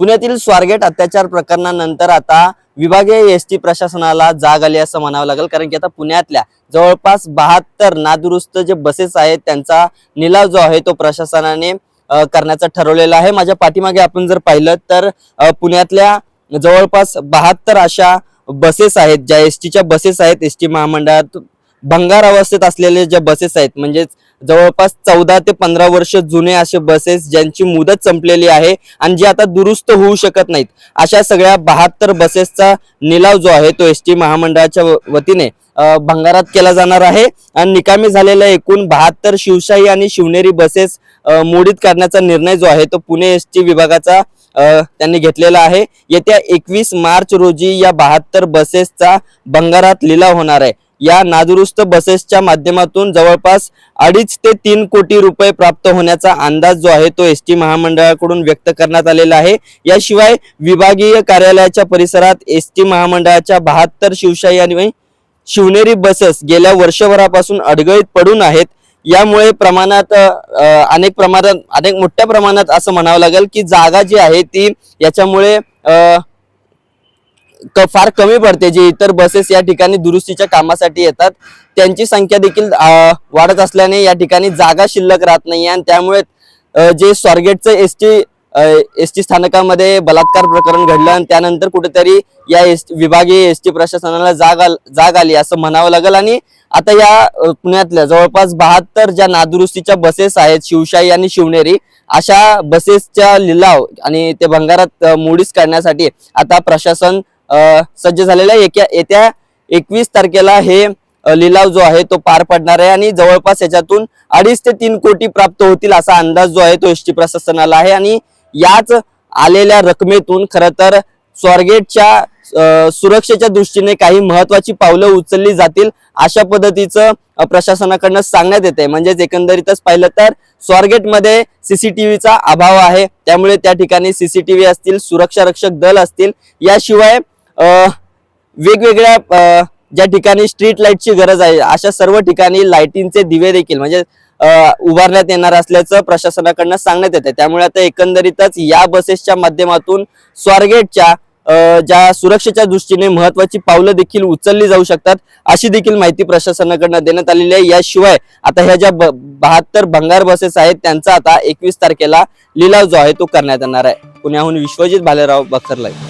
पुण्यातील स्वारगेट अत्याचार प्रकरणानंतर आता विभागीय एस टी प्रशासनाला जाग आली असं म्हणावं लागेल. कारण की आता पुण्यातल्या जवळपास बहात्तर नादुरुस्त जे बसेस आहेत त्यांचा निलाव जो आहे तो प्रशासनाने करण्याचं ठरवलेलं ठरवलेला आहे. माझ्या पाठीमागे आपण जर पाहिलं तर पुण्यातल्या जवळपास बहात्तर अशा बसेस आहेत ज्या एस टीच्या बसेस आहेत एस टी महामंडळात भंगार अवस्थेत असलेले ज्या बसेस आहेत म्हणजेच जवळपास चौदा ते पंधरा वर्ष जुने असे बसेस ज्यांची मुदत संपलेली आहे आणि जे आता दुरुस्त होऊ शकत नाहीत. अशा सगळ्या बहात्तर बसेसचा निलाव जो आहे तो एस टी महामंडळाच्या व- वतीने भंगारात केला जाणार आहे. आणि निकामी झालेल्या एकूण बहात्तर शिवशाही आणि शिवनेरी बसेस मोडीत करण्याचा निर्णय जो आहे तो पुणे एस टी विभागाचा त्यांनी घेतलेला आहे. येत्या एकवीस मार्च रोजी या बहात्तर बसेसचा भंगारात लिलाव होणार आहे. या नादुरुस्त बसेसच्या माध्यमातून जवळपास अडीच ते तीन कोटी रुपये प्राप्त होण्याचा अंदाज जो आहे तो एस टी महामंडळाकडून व्यक्त करण्यात आलेला आहे. याशिवाय विभागीय कार्यालयाच्या परिसरात एस टी महामंडळाच्या बहात्तर शिवशाही आणि शिवनेरी बसेस गेल्या वर्षभरापासून अडगळीत पडून आहेत. यामुळे प्रमाणात अनेक प्रमाणात अनेक मोठ्या प्रमाणात असं म्हणावं लागेल की जागा जी आहे ती याच्यामुळे फार कमी पडते. जे इतर बसेस या ठिकाणी दुरुस्तीच्या कामासाठी येतात त्यांची संख्या देखील वाढत असल्याने या ठिकाणी जागा शिल्लक राहत नाही आणि त्यामुळे जे स्वारगेटचं एस टी एस टी स्थानकामध्ये बलात्कार प्रकरण घडलं आणि त्यानंतर कुठेतरी या एस विभागीय एस टी प्रशासनाला जाग आल- जाग आली असं म्हणावं लागेल. आणि आता या पुण्यातल्या जवळपास बहात्तर ज्या नादुरुस्तीच्या बसेस आहेत शिवशाही आणि शिवनेरी अशा बसेसच्या लिलाव आणि ते भंगारात मोडीस काढण्यासाठी आता प्रशासन सज्ज झालेला आहे. येत्या- येत्या एकवीस तारखेला हे लिलाव जो आहे तो पार पडणार आहे आणि जवळपास याच्यातून अडीच ते तीन कोटी प्राप्त होतील असा अंदाज जो आहे तो एस टी प्रशासनाला आहे. आणि याच आलेल्या रकमेतून खर तर स्वारगेटच्या सुरक्षेच्या दृष्टीने काही महत्वाची पावलं उचलली जातील अशा पद्धतीचं प्रशासनाकडनं सांगण्यात येते म्हणजेच एकंदरीतच पाहिलं तर स्वारगेटमध्ये सीसीटीव्हीचा अभाव आहे. त्यामुळे त्या ठिकाणी सीसीटीव्ही असतील सुरक्षा रक्षक दल असतील याशिवाय वेगवेगळ्या ज्या ठिकाणी स्ट्रीट लाईटची गरज आहे अशा सर्व ठिकाणी लाईटिंगचे दिवे देखील म्हणजे उभारण्यात येणार असल्याचं प्रशासनाकडनं सांगण्यात येते त्यामुळे आता एकंदरीतच या बसेसच्या माध्यमातून स्वारगेटच्या ज्या सुरक्षेच्या दृष्टीने महत्वाची पावलं देखील उचलली जाऊ शकतात अशी देखील माहिती प्रशासनाकडनं देण्यात आलेली आहे. याशिवाय आता ह्या ज्या बहात्तर भंगार बसेस आहेत त्यांचा आता एकवीस तारखेला लिलाव जो आहे तो करण्यात येणार आहे. पुण्याहून विश्वजित भालेराव आहे